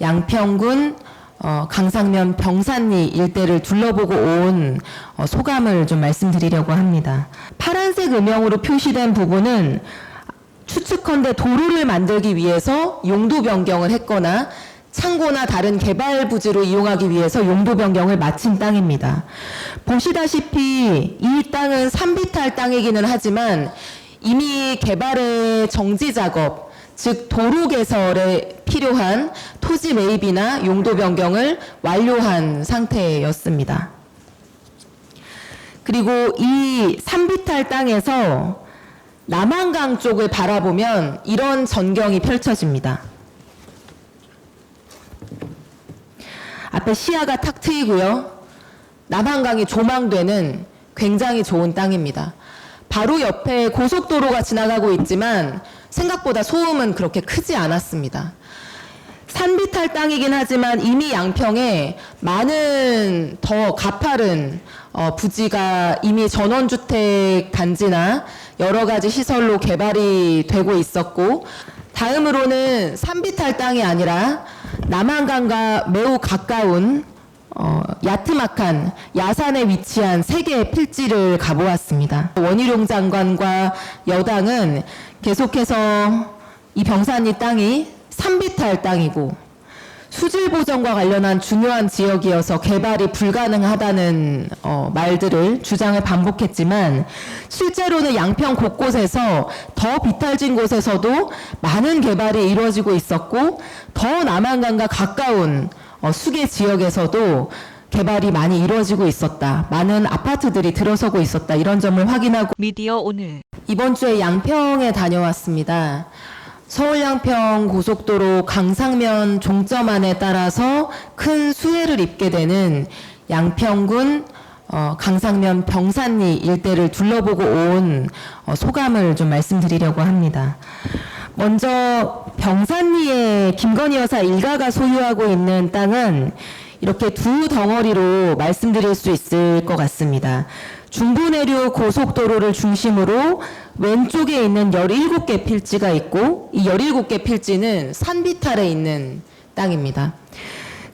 양평군 어, 강상면 병산리 일대를 둘러보고 온 어, 소감을 좀 말씀드리려고 합니다. 파란색 음영으로 표시된 부분은 추측컨대 도로를 만들기 위해서 용도 변경을 했거나 창고나 다른 개발 부지로 이용하기 위해서 용도 변경을 마친 땅입니다. 보시다시피 이 땅은 산비탈 땅이기는 하지만 이미 개발의 정지 작업, 즉 도로 개설에 필요한 토지 매입이나 용도 변경을 완료한 상태였습니다. 그리고 이 산비탈 땅에서 남한강 쪽을 바라보면 이런 전경이 펼쳐집니다. 앞에 시야가 탁 트이고요. 남한강이 조망되는 굉장히 좋은 땅입니다. 바로 옆에 고속도로가 지나가고 있지만 생각보다 소음은 그렇게 크지 않았습니다. 산비탈 땅이긴 하지만 이미 양평에 많은 더 가파른 어, 부지가 이미 전원주택 단지나 여러 가지 시설로 개발이 되고 있었고 다음으로는 산비탈 땅이 아니라 남한강과 매우 가까운 어, 야트막한 야산에 위치한 세 개의 필지를 가보았습니다. 원희룡 장관과 여당은 계속해서 이 병산리 땅이 산비탈 땅이고 수질 보전과 관련한 중요한 지역이어서 개발이 불가능하다는 어, 말들을 주장을 반복했지만 실제로는 양평 곳곳에서 더 비탈진 곳에서도 많은 개발이 이루어지고 있었고 더 남한강과 가까운 어, 수계 지역에서도 개발이 많이 이루어지고 있었다. 많은 아파트들이 들어서고 있었다. 이런 점을 확인하고 미디어 오늘 이번 주에 양평에 다녀왔습니다. 서울 양평 고속도로 강상면 종점안에 따라서 큰 수혜를 입게 되는 양평군 어, 강상면 병산리 일대를 둘러보고 온 어, 소감을 좀 말씀드리려고 합니다. 먼저 병산리에 김건희 여사 일가가 소유하고 있는 땅은 이렇게 두 덩어리로 말씀드릴 수 있을 것 같습니다. 중부내륙 고속도로를 중심으로 왼쪽에 있는 17개 필지가 있고 이 17개 필지는 산비탈에 있는 땅입니다.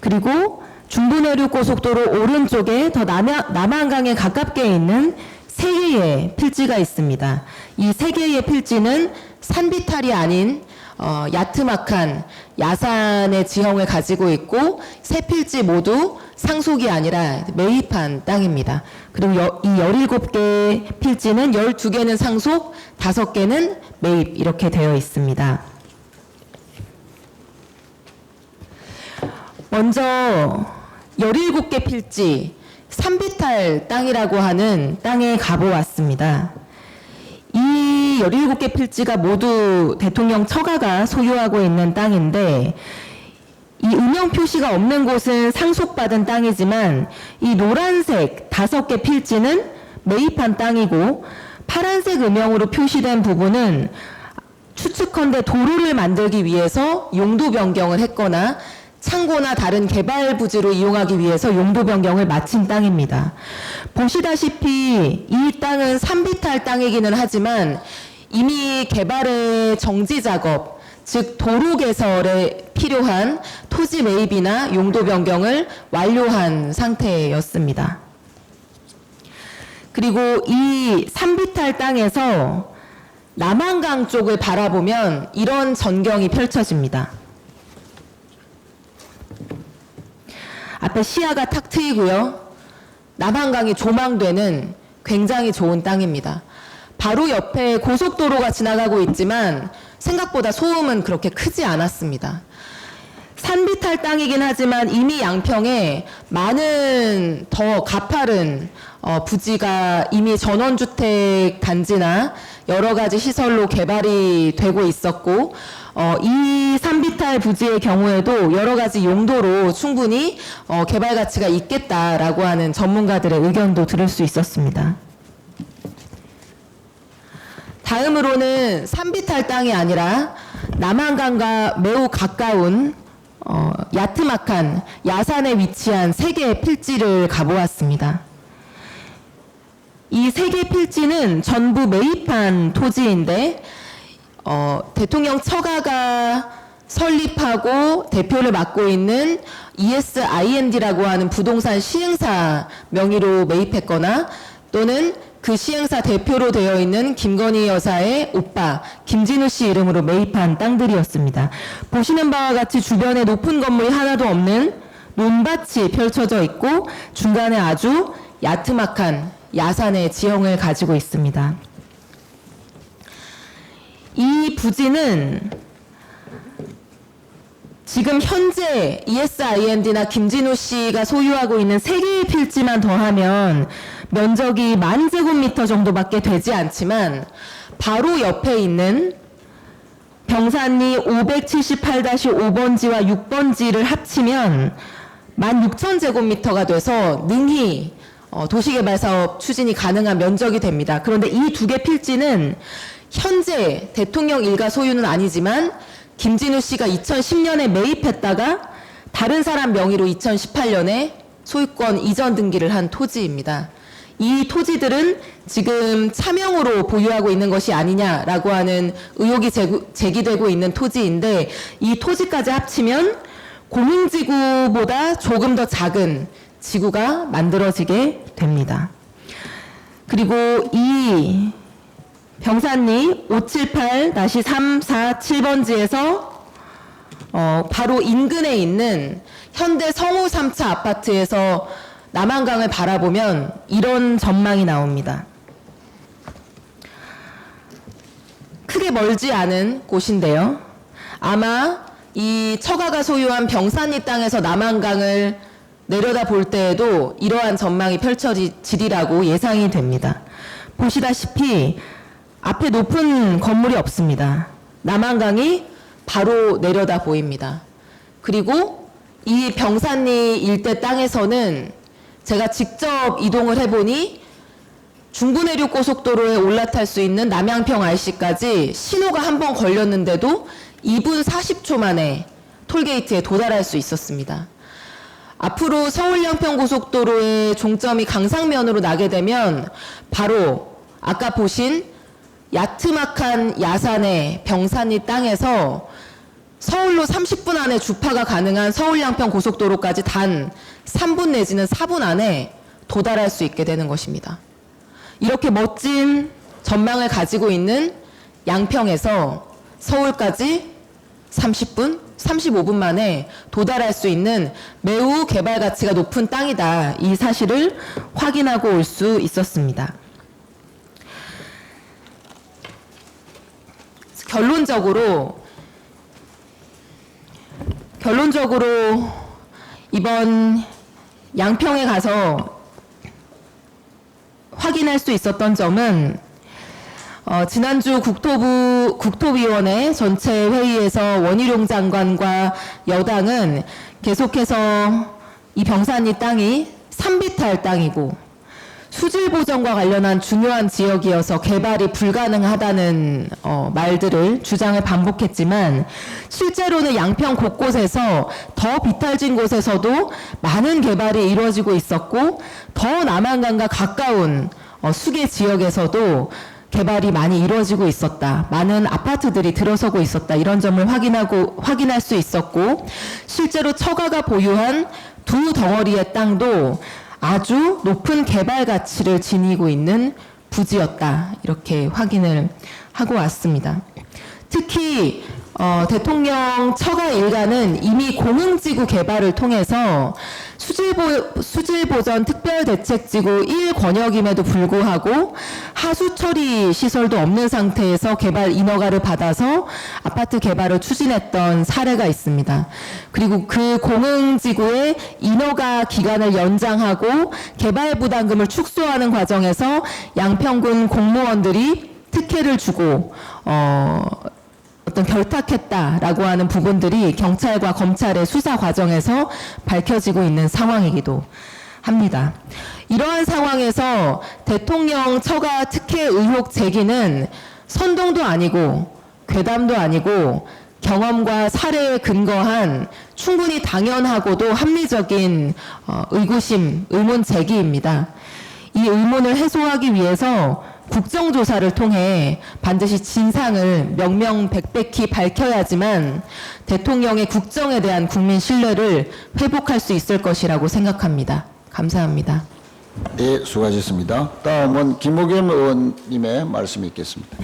그리고 중부내륙 고속도로 오른쪽에 더 남한, 남한강에 가깝게 있는 세 개의 필지가 있습니다. 이세 개의 필지는 산비탈이 아닌 어, 야트막한 야산의 지형을 가지고 있고 세 필지 모두 상속이 아니라 매입한 땅입니다. 그리고 여, 이 17개 필지는 12개는 상속, 5개는 매입 이렇게 되어 있습니다. 먼저 17개 필지 산비탈 땅이라고 하는 땅에 가보았습니다. 이 17개 필지가 모두 대통령 처가가 소유하고 있는 땅인데 이 음영 표시가 없는 곳은 상속받은 땅이지만 이 노란색 다섯 개 필지는 매입한 땅이고 파란색 음영으로 표시된 부분은 추측컨대 도로를 만들기 위해서 용도 변경을 했거나 창고나 다른 개발 부지로 이용하기 위해서 용도 변경을 마친 땅입니다. 보시다시피 이 땅은 산비탈 땅이기는 하지만 이미 개발의 정지 작업, 즉 도로 개설에 필요한 토지 매입이나 용도 변경을 완료한 상태였습니다. 그리고 이 산비탈 땅에서 남한강 쪽을 바라보면 이런 전경이 펼쳐집니다. 앞에 시야가 탁 트이고요. 남한강이 조망되는 굉장히 좋은 땅입니다. 바로 옆에 고속도로가 지나가고 있지만 생각보다 소음은 그렇게 크지 않았습니다. 산비탈 땅이긴 하지만 이미 양평에 많은 더 가파른 어, 부지가 이미 전원주택 단지나 여러 가지 시설로 개발이 되고 있었고 어, 이 산비탈 부지의 경우에도 여러 가지 용도로 충분히 어, 개발 가치가 있겠다라고 하는 전문가들의 의견도 들을 수 있었습니다. 다음으로는 산비탈 땅이 아니라 남한강과 매우 가까운 어, 야트막한 야산에 위치한 세 개의 필지를 가보았습니다. 이 세 개 필지는 전부 매입한 토지인데 어, 대통령 처가가 설립하고 대표를 맡고 있는 ESIND라고 하는 부동산 시행사 명의로 매입했거나 또는 그 시행사 대표로 되어 있는 김건희 여사의 오빠 김진우 씨 이름으로 매입한 땅들이었습니다. 보시는 바와 같이 주변에 높은 건물이 하나도 없는 논밭이 펼쳐져 있고 중간에 아주 야트막한 야산의 지형을 가지고 있습니다. 이 부지는 지금 현재 ESIND나 김진우 씨가 소유하고 있는 세 개의 필지만 더하면 면적이 만 제곱미터 정도밖에 되지 않지만 바로 옆에 있는 병산리 578-5번지와 6번지를 합치면 16,000제곱미터가 돼서 능히 어, 도시개발 사업 추진이 가능한 면적이 됩니다. 그런데 이 두 개 필지는 현재 대통령 일가 소유는 아니지만 김진우 씨가 2010년에 매입했다가 다른 사람 명의로 2018년에 소유권 이전 등기를 한 토지입니다. 이 토지들은 지금 차명으로 보유하고 있는 것이 아니냐라고 하는 의혹이 제기되고 있는 토지인데 이 토지까지 합치면 공흥지구보다 조금 더 작은 지구가 만들어지게 됩니다. 그리고 이 병산리 578-347번지에서 어, 바로 인근에 있는 현대 성우 3차 아파트에서 남한강을 바라보면 이런 전망이 나옵니다. 크게 멀지 않은 곳인데요. 아마 이 처가가 소유한 병산리 땅에서 남한강을 내려다 볼 때에도 이러한 전망이 펼쳐지리라고 예상이 됩니다. 보시다시피 앞에 높은 건물이 없습니다. 남한강이 바로 내려다 보입니다. 그리고 이 병산리 일대 땅에서는 제가 직접 이동을 해보니 중부내륙 고속도로에 올라탈 수 있는 남양평 IC까지 신호가 한 번 걸렸는데도 2분 40초 만에 톨게이트에 도달할 수 있었습니다. 앞으로 서울 양평 고속도로의 종점이 강상면으로 나게 되면 바로 아까 보신 야트막한 야산의 병산리 땅에서 서울로 30분 안에 주파가 가능한 서울 양평 고속도로까지 단 3분 내지는 4분 안에 도달할 수 있게 되는 것입니다. 이렇게 멋진 전망을 가지고 있는 양평에서 서울까지 30분, 35분 만에 도달할 수 있는 매우 개발 가치가 높은 땅이다. 이 사실을 확인하고 올 수 있었습니다. 결론적으로 결론적으로 이번 양평에 가서 확인할 수 있었던 점은 어, 지난주 국토부 국토위원회 전체 회의에서 원희룡 장관과 여당은 계속해서 이 병산리 땅이 산비탈 땅이고 수질 보전과 관련한 중요한 지역이어서 개발이 불가능하다는 어, 말들을 주장을 반복했지만 실제로는 양평 곳곳에서 더 비탈진 곳에서도 많은 개발이 이루어지고 있었고 더 남한강과 가까운 어, 수계 지역에서도 개발이 많이 이루어지고 있었다. 많은 아파트들이 들어서고 있었다. 이런 점을 확인하고 확인할 수 있었고 실제로 처가가 보유한 두 덩어리의 땅도 아주 높은 개발 가치를 지니고 있는 부지였다. 이렇게 확인을 하고 왔습니다. 특히 어, 대통령 처가 일가는 이미 공흥지구 개발을 통해서 수질보, 수질보전 특별대책지구 1 권역임에도 불구하고 하수처리 시설도 없는 상태에서 개발 인허가를 받아서 아파트 개발을 추진했던 사례가 있습니다. 그리고 그 공흥지구의 인허가 기간을 연장하고 개발 부담금을 축소하는 과정에서 양평군 공무원들이 특혜를 주고 어, 어떤 결탁했다라고 하는 부분들이 경찰과 검찰의 수사 과정에서 밝혀지고 있는 상황이기도 합니다. 이러한 상황에서 대통령 처가 특혜 의혹 제기는 선동도 아니고 괴담도 아니고 경험과 사례에 근거한 충분히 당연하고도 합리적인 어, 의구심, 의문 제기입니다. 이 의문을 해소하기 위해서 국정조사를 통해 반드시 진상을 명명백백히 밝혀야지만 대통령의 국정에 대한 국민 신뢰를 회복할 수 있을 것이라고 생각합니다. 감사합니다. 예, 수고하셨습니다. 다음은 김호겸 의원님의 말씀이 있겠습니다.